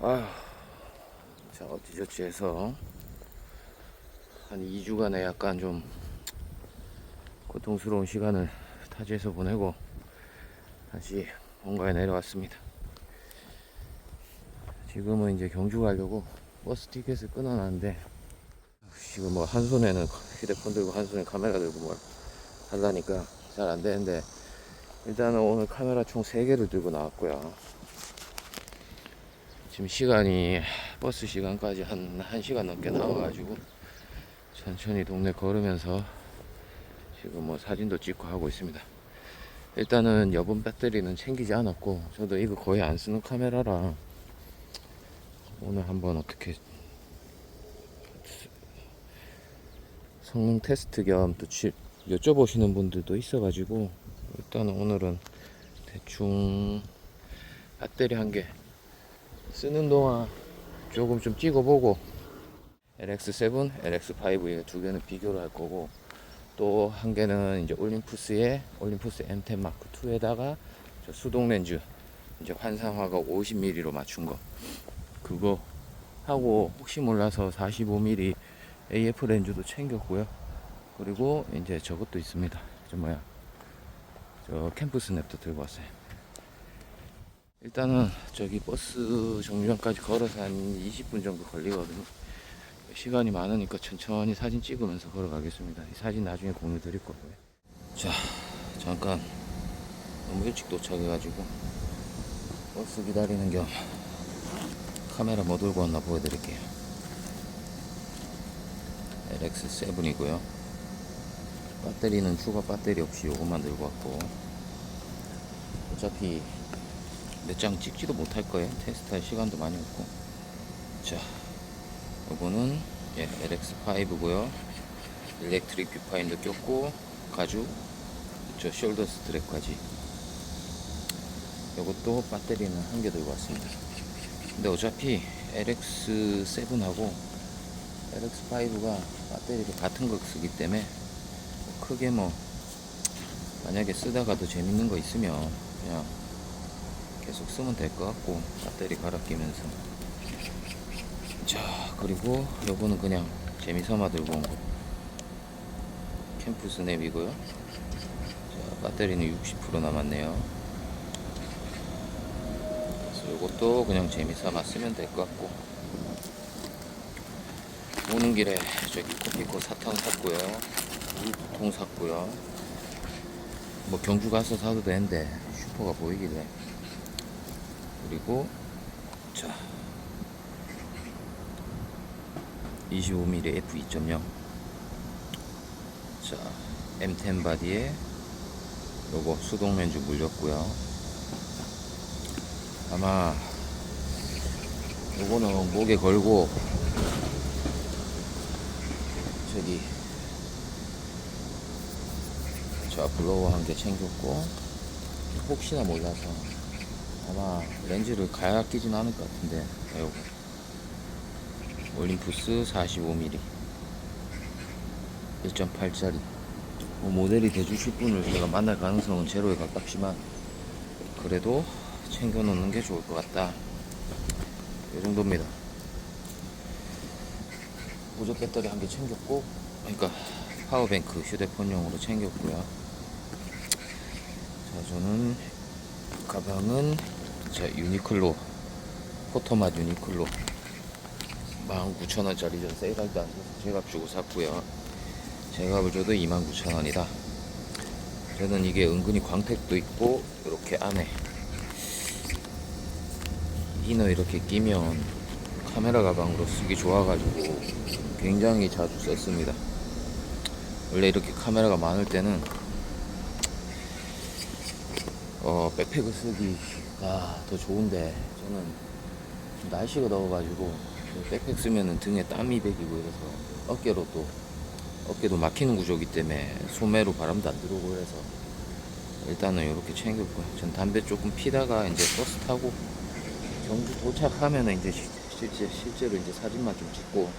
아, 자, 어찌저찌 해서 한 2주간의 약간 좀 고통스러운 시간을 타지에서 보내고 다시 본가에 내려왔습니다. 지금은 이제 경주 가려고 버스 티켓을 끊어놨는데 지금 뭐 한 손에는 휴대폰 들고 한 손에 카메라 들고 뭘 하려니까 잘 안 되는데 일단은 오늘 카메라 총 3개를 들고 나왔고요. 지금 시간이 버스 시간까지 한 1시간 넘게 나와가지고 천천히 동네 걸으면서 지금 뭐 사진도 찍고 하고 있습니다. 일단은 여분 배터리는 챙기지 않았고 저도 이거 거의 안 쓰는 카메라라 오늘 한번 어떻게 성능 테스트 겸 또 여쭤보시는 분들도 있어가지고 일단은 오늘은 대충 배터리 한개 쓰는 동안 조금 좀 찍어보고 LX7, LX5 이두 개는 비교를 할 거고 또 한 개는 이제 올림푸스의 올림푸스 M10 마크 2에다가 저 수동 렌즈 이제 환상화가 50mm로 맞춘 거 그거 하고 혹시 몰라서 45mm AF 렌즈도 챙겼고요. 그리고 이제 저것도 있습니다. 저 뭐야? 저 캠프 스냅도 들고 왔어요. 일단은 저기 버스 정류장까지 걸어서 한 20분 정도 걸리거든요. 시간이 많으니까 천천히 사진 찍으면서 걸어가겠습니다. 이 사진 나중에 공유 드릴 거고요. 자, 잠깐 너무 일찍 도착해가지고 버스 기다리는 겸 카메라 뭐 들고 왔나 보여드릴게요. LX7이고요. 배터리는 추가 배터리 없이 요것만 들고 왔고 어차피 몇 장 찍지도 못할 거예요. 테스트할 시간도 많이 없고. 자, 요거는 예, LX5고요. 일렉트릭 뷰파인더 꼈고 가죽 저 숄더 스트랩까지. 요것도 배터리는 한 개 들고 왔습니다. 근데 어차피 LX7하고 LX5가 배터리를 같은 거 쓰기 때문에 뭐 크게 뭐 만약에 쓰다가 더 재밌는 거 있으면 그냥 계속 쓰면 될 것 같고 배터리 갈아 끼면서. 자 그리고 요거는 그냥 재미삼아 들고 온 거. 캠프 스냅이고요. 자 배터리는 60% 남았네요. 그래서 요것도 그냥 재미삼아 쓰면 될 것 같고. 오는 길에 저기 커피코 사탕 샀고요. 물통 샀고요. 뭐 경주 가서 사도 되는데 슈퍼가 보이길래 그리고 자 25mm f2.0 자 M10 바디에 요거 수동 렌즈 물렸고요. 아마 요거는 목에 걸고 저기 자 블로워 한개 챙겼고 혹시나 몰라서 아마 렌즈를 갈아 끼진 않을 것 같은데 요거. 올림푸스 45mm 1.8짜리. 뭐 모델이 돼주실 분을 제가 만날 가능성은 제로에 가깝지만 그래도 챙겨 놓는 게 좋을 것 같다. 이 정도입니다. 보조 배터리 한 개 챙겼고 그러니까 파워뱅크 휴대폰용으로 챙겼고요. 자 저는 가방은 자 유니클로 포토맛 유니클로 19,000원짜리 전 세일할 때안 사서 제값 주고 샀고요. 제값을 줘도 29,000원이다. 저는 이게 은근히 광택도 있고 이렇게 안에 이너 이렇게 끼면 카메라 가방으로 쓰기 좋아가지고 굉장히 자주 썼습니다. 원래 이렇게 카메라가 많을 때는 어 백팩을 쓰기가 더 좋은데 저는 날씨가 더워가지고 백팩 쓰면은 등에 땀이 배기고 이래서 어깨로 또 어깨도 막히는 구조기 때문에 소매로 바람도 안 들어오고 그래서 일단은 이렇게 챙겼고요. 전 담배 조금 피다가 이제 버스 타고 경주 도착하면은 이제 시- 실제 실제로 이제 사진만 좀 찍고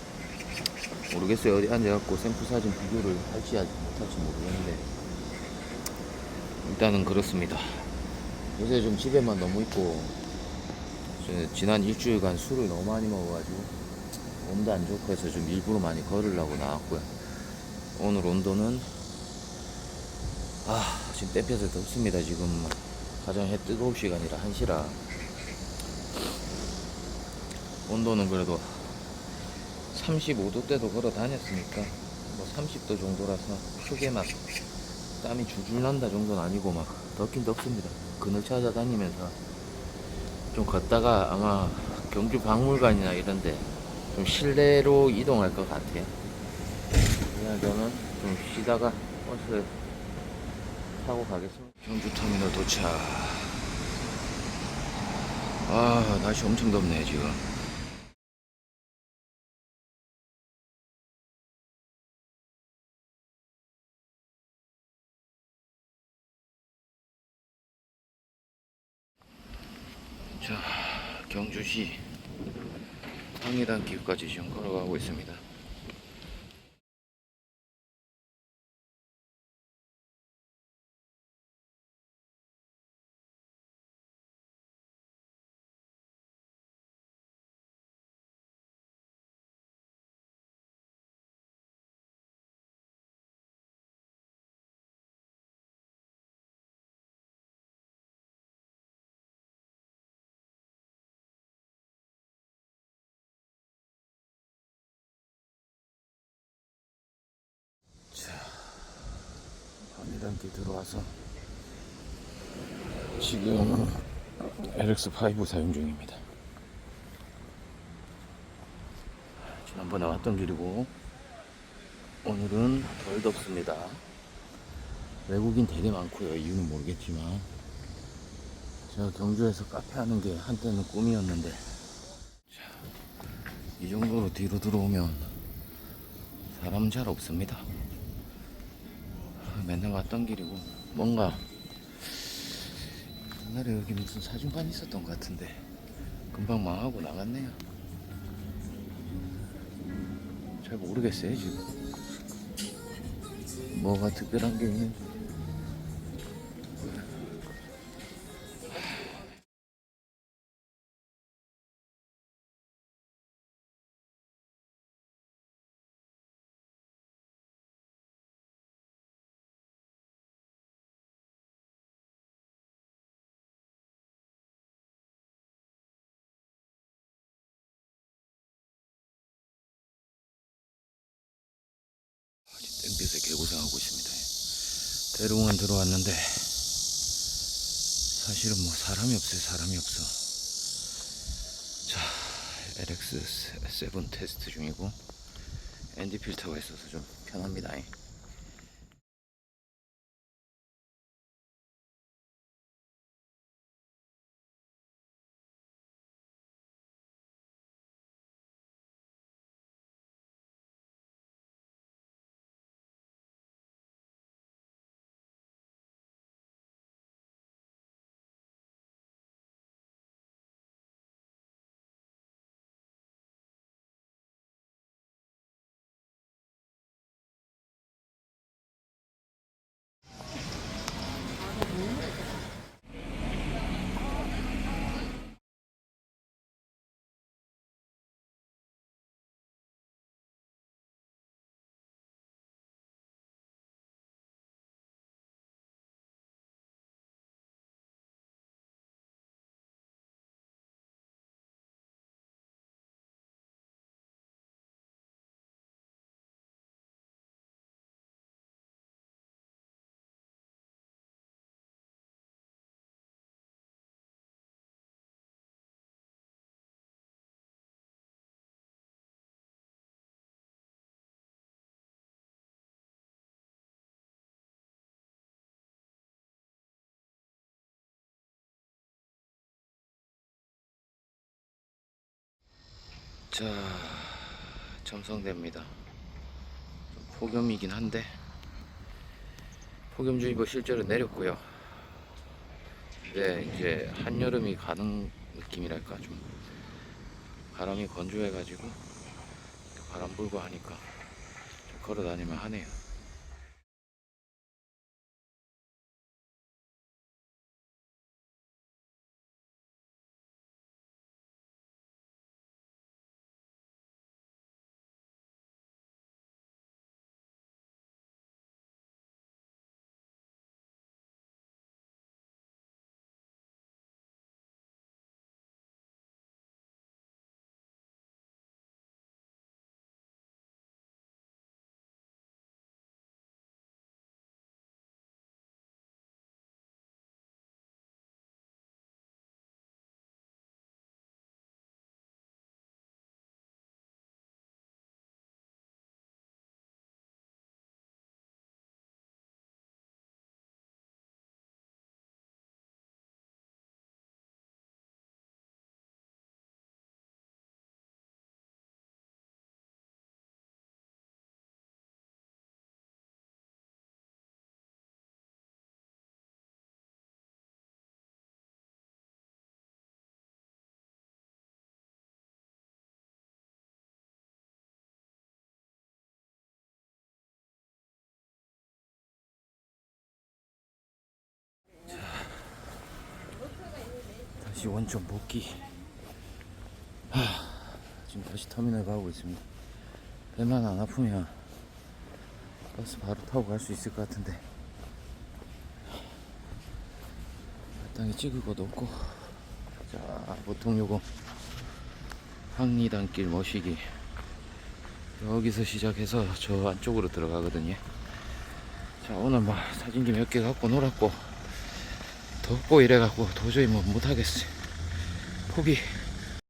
모르겠어요 어디 앉아갖고 샘플 사진 비교를 할지 못할지 모르겠는데 일단은 그렇습니다. 요새 좀 집에만 너무 있고 저 지난 일주일간 술을 너무 많이 먹어가지고 몸도 안 좋고 해서 좀 일부러 많이 걸으려고 나왔고요. 오늘 온도는 아 지금 땡볕에 덥습니다. 지금 가장 해 뜨거운 시간이라 1시라 온도는 그래도 35도대도 걸어 다녔으니까 뭐 30도 정도라서 크게 막 땀이 줄줄 난다 정도는 아니고 막 덥긴 덥습니다. 그늘 찾아다니면서 좀 걷다가 아마 경주 박물관이나 이런데 좀 실내로 이동할 것 같아요. 그냥 저는 좀 쉬다가 버스 타고 가겠습니다. 경주 터미널 도착. 아 날씨 엄청 덥네 지금. 경주시 황해단 길까지 지금 걸어가고 있습니다. 황해단길 들어와서 지금 LX5 사용 중입니다. 지난번에 왔던 길이고 오늘은 덜 덥습니다. 외국인 되게 많고요. 이유는 모르겠지만 제가 경주에서 카페 하는 게 한때는 꿈이었는데 자, 이 정도로 뒤로 들어오면 사람 잘 없습니다. 맨날 왔던 길이고 뭔가 옛날에 여기 무슨 사진관 있었던 것 같은데 금방 망하고 나갔네요. 잘 모르겠어요 지금 뭐가 특별한 게 있는지. 땡볕에 개고생하고 있습니다. 대롱은 들어왔는데 사실은 뭐 사람이 없어요. 사람이 없어. 자, LX7 테스트 중이고 ND 필터가 있어서 좀 편합니다. 자, 점성대입니다. 좀 폭염이긴 한데 폭염주의보 실제로 내렸고요. 근데 이제 한여름이 가는 느낌이랄까 좀 바람이 건조해가지고 바람 불고 하니까 좀 걸어 다니면 하네요. 다시 원점 복귀. 하, 지금 다시 터미널 가고 있습니다. 배만 안 아프면 버스 바로 타고 갈 수 있을 것 같은데. 마땅히 찍을 것도 없고. 자, 보통 요거 황리단길 머시기. 여기서 시작해서 저 안쪽으로 들어가거든요. 자, 오늘 뭐 사진기 몇 개 갖고 놀았고, 덥고 이래갖고 도저히 뭐 못하겠어요. 포기.